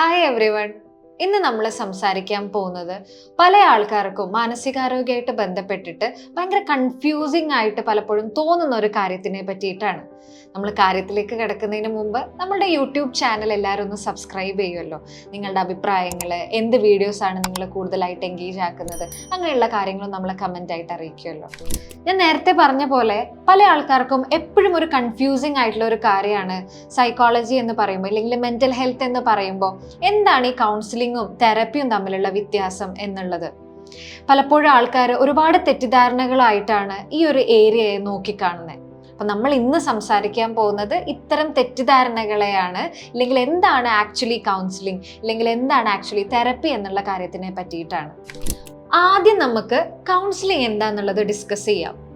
Hi every one ഇന്ന് നമ്മൾ സംസാരിക്കാൻ പോകുന്നത് പല ആൾക്കാർക്കും മാനസികാരോഗ്യമായിട്ട് ബന്ധപ്പെട്ടിട്ട് ഭയങ്കര കൺഫ്യൂസിങ് ആയിട്ട് പലപ്പോഴും തോന്നുന്ന ഒരു കാര്യത്തിനെ പറ്റിയിട്ടാണ്. നമ്മൾ കാര്യത്തിലേക്ക് കിടക്കുന്നതിന് മുമ്പ് നമ്മുടെ യൂട്യൂബ് ചാനൽ എല്ലാവരും ഒന്ന് സബ്സ്ക്രൈബ് ചെയ്യുമല്ലോ നിങ്ങളുടെ അഭിപ്രായങ്ങൾ എന്ത് വീഡിയോസാണ് നിങ്ങൾ കൂടുതലായിട്ട് എൻഗേജ് ആക്കുന്നത് അങ്ങനെയുള്ള കാര്യങ്ങളും നമ്മളെ കമന്റ് ആയിട്ട് അറിയിക്കുമല്ലോ ഞാൻ നേരത്തെ പറഞ്ഞ പോലെ പല ആൾക്കാർക്കും എപ്പോഴും ഒരു കൺഫ്യൂസിങ് ആയിട്ടുള്ള ഒരു കാര്യമാണ് സൈക്കോളജി എന്ന് പറയുമ്പോൾ അല്ലെങ്കിൽ മെന്റൽ ഹെൽത്ത് എന്ന് പറയുമ്പോൾ എന്താണ് ഈ കൗൺസിലിങ്ങും തെറപ്പിയും തമ്മിലുള്ള വ്യത്യാസം എന്നുള്ളത്. പലപ്പോഴും ആൾക്കാർ ഒരുപാട് തെറ്റിദ്ധാരണകളായിട്ടാണ് ഈ ഒരു ഏരിയയെ നോക്കിക്കാണുന്നത് അപ്പം നമ്മൾ ഇന്ന് സംസാരിക്കാൻ പോകുന്നത് ഇത്തരം തെറ്റിദ്ധാരണകളെയാണ്. അല്ലെങ്കിൽ എന്താണ് ആക്ച്വലി കൗൺസിലിംഗ് അല്ലെങ്കിൽ എന്താണ് ആക്ച്വലി തെറപ്പി എന്നുള്ള കാര്യത്തിനെ പറ്റിയിട്ടാണ്. ആദ്യം നമുക്ക് കൗൺസിലിംഗ് എന്താന്നുള്ളത് ഡിസ്കസ് ചെയ്യാം.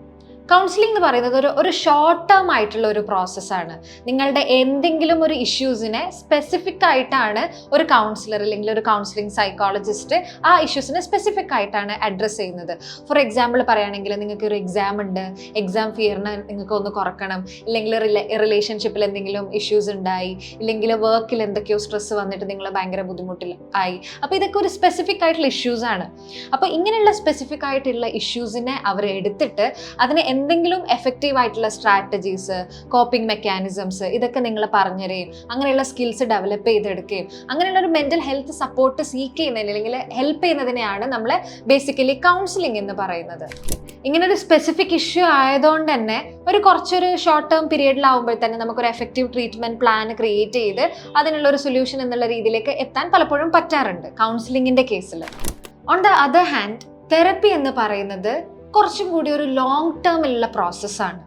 കൗൺസിലിംഗ് എന്ന് പറയുന്നത് ഒരു ഒരു ഷോർട്ട് ടേം ആയിട്ടുള്ള ഒരു പ്രോസസ്സാണ് നിങ്ങളുടെ എന്തെങ്കിലും ഒരു ഇഷ്യൂസിനെ സ്പെസിഫിക് ആയിട്ടാണ് ഒരു കൗൺസിലർ അല്ലെങ്കിൽ ഒരു കൗൺസിലിംഗ് സൈക്കോളജിസ്റ്റ് ആ ഇഷ്യൂസിനെ സ്പെസിഫിക് ആയിട്ടാണ് അഡ്രസ്സ് ചെയ്യുന്നത്. ഫോർ എക്സാമ്പിൾ പറയുകയാണെങ്കിൽ നിങ്ങൾക്ക് ഒരു എക്സാം ഉണ്ട്. എക്സാം ഫിയറിന് നിങ്ങൾക്ക് ഒന്ന് കുറക്കണം. ഇല്ലെങ്കിൽ റിലേഷൻഷിപ്പിൽ എന്തെങ്കിലും ഇഷ്യൂസ് ഉണ്ടായി. ഇല്ലെങ്കിൽ വർക്കിൽ എന്തൊക്കെയോ സ്ട്രെസ് വന്നിട്ട് നിങ്ങൾ ഭയങ്കര ബുദ്ധിമുട്ടിൽ ആയി. അപ്പോൾ ഇതൊക്കെ ഒരു സ്പെസിഫിക് ആയിട്ടുള്ള ഇഷ്യൂസാണ് അപ്പോൾ ഇങ്ങനെയുള്ള സ്പെസിഫിക് ആയിട്ടുള്ള ഇഷ്യൂസിനെ അവർ എടുത്തിട്ട് അതിനെ എന്തെങ്കിലും എഫക്റ്റീവ് ആയിട്ടുള്ള സ്ട്രാറ്റജീസ് കോപ്പിംഗ് മെക്കാനിസംസ് ഇതൊക്കെ നിങ്ങൾ പറഞ്ഞുതരുകയും അങ്ങനെയുള്ള സ്കിൽസ് ഡെവലപ്പ് ചെയ്തെടുക്കുകയും അങ്ങനെയുള്ള ഒരു മെന്റൽ ഹെൽത്ത് സപ്പോർട്ട് സീക്ക് ചെയ്യുന്നതിന് അല്ലെങ്കിൽ ഹെൽപ്പ് ചെയ്യുന്നതിനെയാണ് നമ്മൾ ബേസിക്കലി കൗൺസിലിംഗ് എന്ന് പറയുന്നത്. ഇങ്ങനെ ഒരു സ്പെസിഫിക് ഇഷ്യൂ ആയതുകൊണ്ട് തന്നെ ഒരു കുറച്ചൊരു ഷോർട്ട് ടേം പീരീഡിലാവുമ്പോൾ തന്നെ നമുക്കൊരു എഫക്റ്റീവ് ട്രീറ്റ്മെന്റ് പ്ലാൻ ക്രിയേറ്റ് ചെയ്ത് അതിനുള്ള ഒരു സൊല്യൂഷൻ എന്നുള്ള രീതിയിലേക്ക് എത്താൻ പലപ്പോഴും പറ്റാറുണ്ട് കൗൺസിലിംഗിന്റെ കേസിൽ on the other hand therapy എന്ന് പറയുന്നത് കുറച്ചും കൂടി ഒരു ലോങ് ടേമിലുള്ള പ്രോസസ്സാണ്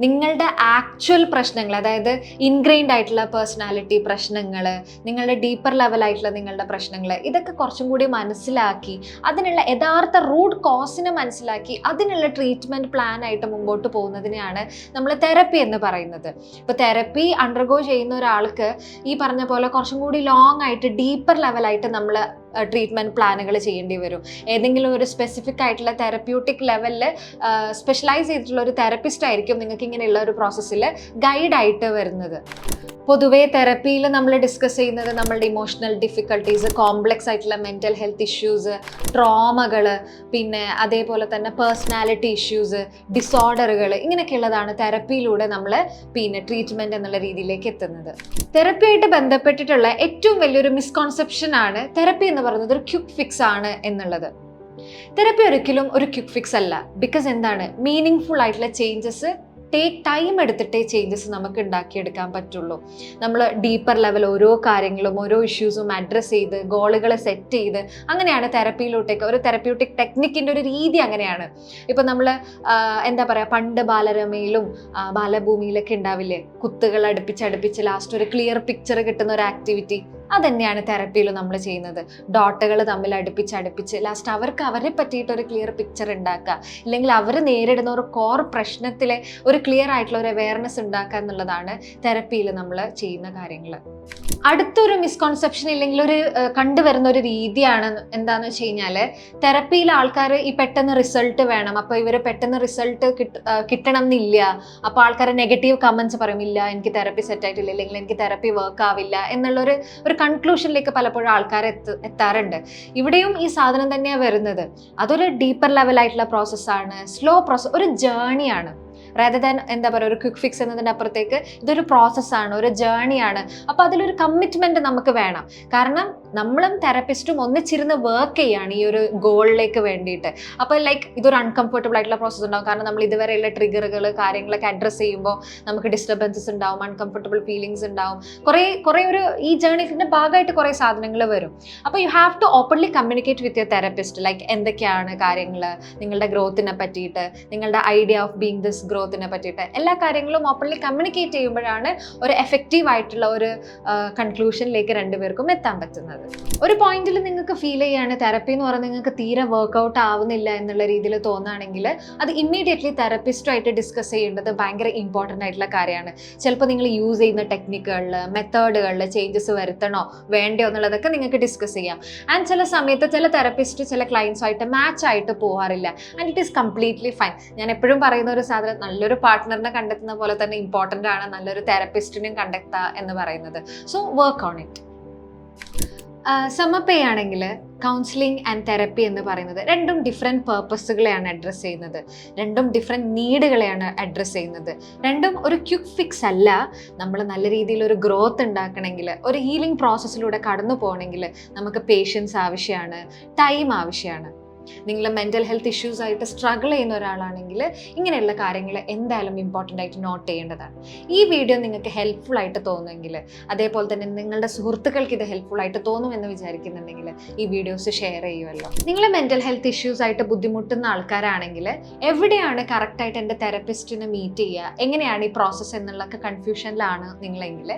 നിങ്ങളുടെ ആക്ച്വൽ പ്രശ്നങ്ങൾ അതായത് ഇൻഗ്രെയിൻഡ് ആയിട്ടുള്ള പേഴ്സണാലിറ്റി പ്രശ്നങ്ങൾ നിങ്ങളുടെ ഡീപ്പർ ലെവലായിട്ടുള്ള നിങ്ങളുടെ പ്രശ്നങ്ങൾ ഇതൊക്കെ കുറച്ചും കൂടി മനസ്സിലാക്കി അതിനുള്ള യഥാർത്ഥ റൂട്ട് കോസിനെ മനസ്സിലാക്കി അതിനുള്ള ട്രീറ്റ്മെന്റ് പ്ലാൻ ആയിട്ട് മുമ്പോട്ട് പോകുന്നതിനെയാണ് നമ്മൾ തെറപ്പി എന്ന് പറയുന്നത്. ഇപ്പോൾ തെറപ്പി അണ്ടർഗോ ചെയ്യുന്ന ഒരാൾക്ക് ഈ പറഞ്ഞ പോലെ കുറച്ചും കൂടി ലോങ് ആയിട്ട് ഡീപ്പർ ലെവലായിട്ട് നമ്മൾ ട്രീറ്റ്മെന്റ് പ്ലാനുകൾ ചെയ്യേണ്ടി വരും. ഏതെങ്കിലും ഒരു സ്പെസിഫിക് ആയിട്ടുള്ള തെറപ്യൂട്ടിക് ലെവലിൽ സ്പെഷ്യലൈസ് ചെയ്തിട്ടുള്ള ഒരു തെറപ്പിസ്റ്റ് ആയിരിക്കും നിങ്ങൾക്ക് ഇങ്ങനെയുള്ള ഒരു പ്രോസസ്സിൽ ഗൈഡായിട്ട് വരുന്നത്. പൊതുവേ തെറപ്പിയിൽ നമ്മൾ ഡിസ്കസ് ചെയ്യുന്നത് നമ്മളുടെ ഇമോഷണൽ ഡിഫിക്കൽട്ടീസ് കോംപ്ലക്സ് ആയിട്ടുള്ള മെന്റൽ ഹെൽത്ത് ഇഷ്യൂസ് ട്രോമകൾ പിന്നെ അതേപോലെ തന്നെ പേഴ്സണാലിറ്റി ഇഷ്യൂസ് ഡിസോർഡറുകൾ ഇങ്ങനെയൊക്കെയുള്ളതാണ് തെറപ്പിയിലൂടെ നമ്മൾ പിന്നെ ട്രീറ്റ്മെന്റ് എന്നുള്ള രീതിയിലേക്ക് എത്തുന്നത്. തെറപ്പിയായിട്ട് ബന്ധപ്പെട്ടിട്ടുള്ള ഏറ്റവും വലിയൊരു മിസ്കോൺസെപ്ഷൻ ആണ് തെറപ്പി എന്ന് പറയുന്നത് ഒരു ക്യുക്ക് ഫിക്സ് ആണ് എന്നുള്ളത്. തെറപ്പി ഒരിക്കലും ഒരു ക്യുക്ക് ഫിക്സ് അല്ല. ബിക്കോസ് എന്താണ്? മീനിങ് ഫുൾ ആയിട്ടുള്ള ചേഞ്ചസ് ടേക്ക് ടൈം എടുത്തിട്ടേ ചേഞ്ചസ് നമുക്ക് ഉണ്ടാക്കിയെടുക്കാൻ പറ്റുള്ളൂ. നമ്മൾ ഡീപ്പർ ലെവൽ ഓരോ കാര്യങ്ങളും ഓരോ ഇഷ്യൂസും അഡ്രസ്സ് ചെയ്ത് ഗോളുകൾ സെറ്റ് ചെയ്ത് അങ്ങനെയാണ് തെറപ്പിയിലോട്ടേക്ക് ഒരു തെറപ്യൂട്ടിക് ടെക്നിക്കിന്റെ ഒരു രീതി അങ്ങനെയാണ്. ഇപ്പം നമ്മൾ എന്താ പറയുക പണ്ട് ബാലരമയിലും ബാലഭൂമിയിലൊക്കെ ഉണ്ടാവില്ലേ? കുത്തുകൾ അടുപ്പിച്ച് അടുപ്പിച്ച് ലാസ്റ്റ് ഒരു ക്ലിയർ പിക്ചർ കിട്ടുന്ന ഒരു ആക്ടിവിറ്റി അതന്നെയാണ് തെറപ്പിയിൽ നമ്മൾ ചെയ്യുന്നത്. ഡോട്ടുകൾ തമ്മിൽ അടുപ്പിച്ച് അടുപ്പിച്ച് ലാസ്റ്റ് അവർക്ക് അവരെ പറ്റിയിട്ട് ഒരു ക്ലിയർ പിക്ചർ ഉണ്ടാക്കുക. ഇല്ലെങ്കിൽ അവർ നേരിടുന്ന ഒരു കോർ പ്രശ്നത്തിലെ ഒരു ക്ലിയർ ആയിട്ടുള്ള ഒരു അവയർനെസ് ഉണ്ടാക്കുക എന്നുള്ളതാണ് തെറപ്പിയിൽ നമ്മൾ ചെയ്യുന്ന കാര്യങ്ങൾ അടുത്തൊരു മിസ്കോൺസെപ്ഷൻ ഇല്ലെങ്കിൽ ഒരു കണ്ടുവരുന്ന ഒരു രീതിയാണ് എന്താണെന്ന് വെച്ച് കഴിഞ്ഞാൽ തെറപ്പിയിൽ ആൾക്കാർ ഈ പെട്ടെന്ന് റിസൾട്ട് വേണം. അപ്പോൾ ഇവർ പെട്ടെന്ന് റിസൾട്ട് കിട്ടണം എന്നില്ല അപ്പോൾ ആൾക്കാർ നെഗറ്റീവ് കമൻസ് പറയും ഇല്ല എനിക്ക് തെറപ്പി സെറ്റ് ആയിട്ടില്ല. അല്ലെങ്കിൽ എനിക്ക് തെറപ്പി വർക്ക് ആവില്ല. എന്നുള്ളൊരു ഒരു കൺക്ലൂഷനിലേക്ക് പലപ്പോഴും ആൾക്കാർ എത്ത് എത്താറുണ്ട്. ഇവിടെയും ഈ സാധനം തന്നെയാണ് വരുന്നത്. അതൊരു ഡീപ്പർ ലെവലായിട്ടുള്ള പ്രോസസ്സാണ് സ്ലോ പ്രോസസ് ഒരു ജേണിയാണ് rather ദാൻ എന്താ പറയുക ഒരു ക്വിക്ക് ഫിക്സ് എന്നതിന്റെ അപ്പുറത്തേക്ക് ഇതൊരു പ്രോസസ്സാണ് ഒരു ജേണിയാണ് അപ്പോൾ അതിലൊരു കമ്മിറ്റ്മെന്റ് നമുക്ക് വേണം. കാരണം നമ്മളും തെറപ്പിസ്റ്റും ഒന്നിച്ചിരുന്ന് വർക്ക് ചെയ്യാണ് ഈ ഒരു ഗോളിലേക്ക് വേണ്ടിയിട്ട്. അപ്പോൾ ലൈക്ക് ഇതൊരു അൺകംഫർട്ടബിൾ ആയിട്ടുള്ള പ്രോസസ്സ് ഉണ്ടാവും. കാരണം നമ്മൾ ഇതുവരെയുള്ള ട്രിഗറുകൾ കാര്യങ്ങളൊക്കെ അഡ്രസ്സ് ചെയ്യുമ്പോൾ നമുക്ക് ഡിസ്റ്റർബൻസസ് ഉണ്ടാവും അൺകംഫർട്ടബിൾ ഫീലിങ്സ് ഉണ്ടാവും. കുറേ കുറേ ഒരു ഈ ജേണിന്റെ ഭാഗമായിട്ട് കുറേ സാധനങ്ങൾ വരും. അപ്പോൾ you have to openly communicate with your therapist like എന്തൊക്കെയാണ് കാര്യങ്ങൾ നിങ്ങളുടെ ഗ്രോത്തിനെ പറ്റിയിട്ട് നിങ്ങളുടെ ഐഡിയ ഓഫ് ബീങ് ദിസ് ഗ്രോത്തിനെ പറ്റിയിട്ട്. എല്ലാ കാര്യങ്ങളും ഓപ്പൺലി കമ്മ്യൂണിക്കേറ്റ് ചെയ്യുമ്പോഴാണ് ഒരു എഫക്റ്റീവ് ആയിട്ടുള്ള ഒരു കൺക്ലൂഷനിലേക്ക് രണ്ടുപേർക്കും എത്താൻ പറ്റുന്നത്. ഒരു പോയിന്റിൽ നിങ്ങൾക്ക് ഫീൽ ചെയ്യാണ് തെറപ്പി എന്ന് പറഞ്ഞാൽ നിങ്ങൾക്ക് തീരെ വർക്ക്ഔട്ട് ആവുന്നില്ല എന്നുള്ള രീതിയിൽ തോന്നുകയാണെങ്കിൽ അത് ഇമ്മീഡിയറ്റ്ലി തെറപ്പിസ്റ്റുമായിട്ട് ഡിസ്കസ് ചെയ്യേണ്ടത് ഭയങ്കര ഇമ്പോർട്ടന്റ് ആയിട്ടുള്ള കാര്യമാണ്. ചിലപ്പോൾ നിങ്ങൾ യൂസ് ചെയ്യുന്ന ടെക്നിക്കുകളിൽ മെത്തേഡുകളിൽ ചേഞ്ചസ് വരുത്തണോ വേണ്ടയോ എന്നുള്ളതൊക്കെ നിങ്ങൾക്ക് ഡിസ്കസ് ചെയ്യാം. ആൻഡ് ചില സമയത്ത് ചില തെറപ്പിസ്റ്റ് ചില ക്ലയൻസുമായിട്ട് മാച്ച് ആയിട്ട് പോകാറില്ല and it is completely fine ഞാൻ എപ്പോഴും പറയുന്ന ഒരു സാധനം നല്ലൊരു പാർട്ട്ണറിനെ കണ്ടെത്തുന്ന പോലെ തന്നെ ഇമ്പോർട്ടന്റ് ആണ് നല്ലൊരു തെറപ്പിസ്റ്റിനെയും കണ്ടെത്തുക എന്ന് പറയുന്നത്. സോ വർക്ക് ഓൺ ഇറ്റ് സമപ്പേ ആണെങ്കിൽ കൗൺസിലിംഗ് ആൻഡ് തെറപ്പി എന്ന് പറയുന്നത് രണ്ടും ഡിഫറെന്റ് പേർപ്പസുകളെയാണ് അഡ്രസ്സ് ചെയ്യുന്നത്. രണ്ടും ഡിഫറെന്റ് നീഡുകളെയാണ് അഡ്രസ്സ് ചെയ്യുന്നത്. രണ്ടും ഒരു ക്യുക്ക് ഫിക്സ് അല്ല. നമ്മൾ നല്ല രീതിയിൽ ഒരു ഗ്രോത്ത് ഉണ്ടാക്കണമെങ്കിൽ ഒരു ഹീലിംഗ് പ്രോസസ്സിലൂടെ കടന്നു പോകണമെങ്കിൽ നമുക്ക് പേഷ്യൻസ് ആവശ്യമാണ് ടൈം ആവശ്യമാണ്. നിങ്ങൾ മെന്റൽ ഹെൽത്ത് ഇഷ്യൂസ് ആയിട്ട് സ്ട്രഗിൾ ചെയ്യുന്ന ഒരാളാണെങ്കിൽ ഇങ്ങനെയുള്ള കാര്യങ്ങൾ എന്തായാലും ഇമ്പോർട്ടന്റ് ആയിട്ട് നോട്ട് ചെയ്യേണ്ടതാണ്. ഈ വീഡിയോ നിങ്ങൾക്ക് ഹെൽപ്ഫുൾ ആയിട്ട് തോന്നുമെങ്കിൽ അതേപോലെ തന്നെ നിങ്ങളുടെ സുഹൃത്തുക്കൾക്ക് ഇത് ഹെൽപ്ഫുൾ ആയിട്ട് തോന്നുമെന്ന് വിചാരിക്കുന്നുണ്ടെങ്കിൽ ഈ വീഡിയോസ് ഷെയർ ചെയ്യുമല്ലോ നിങ്ങൾ മെന്റൽ ഹെൽത്ത് ഇഷ്യൂസ് ആയിട്ട് ബുദ്ധിമുട്ടുന്ന ആൾക്കാരാണെങ്കിൽ എവിടെയാണ് കറക്റ്റായിട്ട് എന്റെ തെറപ്പിസ്റ്റിനെ മീറ്റ് ചെയ്യുക? എങ്ങനെയാണ് ഈ പ്രോസസ്സ് എന്നുള്ളൊക്കെ കൺഫ്യൂഷനിലാണ് നിങ്ങളെങ്കിൽ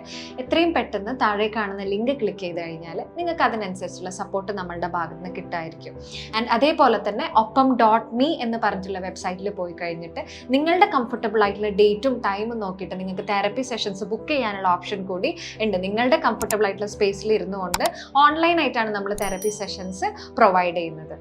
എത്രയും പെട്ടെന്ന് താഴെ കാണുന്ന ലിങ്ക് ക്ലിക്ക് ചെയ്ത് കഴിഞ്ഞാൽ നിങ്ങൾക്ക് അതിനനുസരിച്ചുള്ള സപ്പോർട്ട് നമ്മളുടെ ഭാഗത്ത് നിന്ന് കിട്ടായിരിക്കും ആൻഡ് അതേപോലെ തന്നെ ഒപ്പം ഡോട്ട് മീ എന്ന് പറഞ്ഞിട്ടുള്ള വെബ്സൈറ്റിൽ പോയി കഴിഞ്ഞിട്ട് നിങ്ങളുടെ കംഫർട്ടബിൾ ആയിട്ടുള്ള ഡേറ്റും ടൈമും നോക്കിയിട്ട് നിങ്ങൾക്ക് തെറപ്പി സെഷൻസ് ബുക്ക് ചെയ്യാനുള്ള ഓപ്ഷൻ കൂടി ഉണ്ട്. നിങ്ങളുടെ കംഫർട്ടബിൾ ആയിട്ടുള്ള സ്പേസിൽ ഇരുന്നുകൊണ്ട് ഓൺലൈൻ ആയിട്ടാണ് നമ്മൾ തെറപ്പി സെഷൻസ് പ്രൊവൈഡ് ചെയ്യുന്നത്.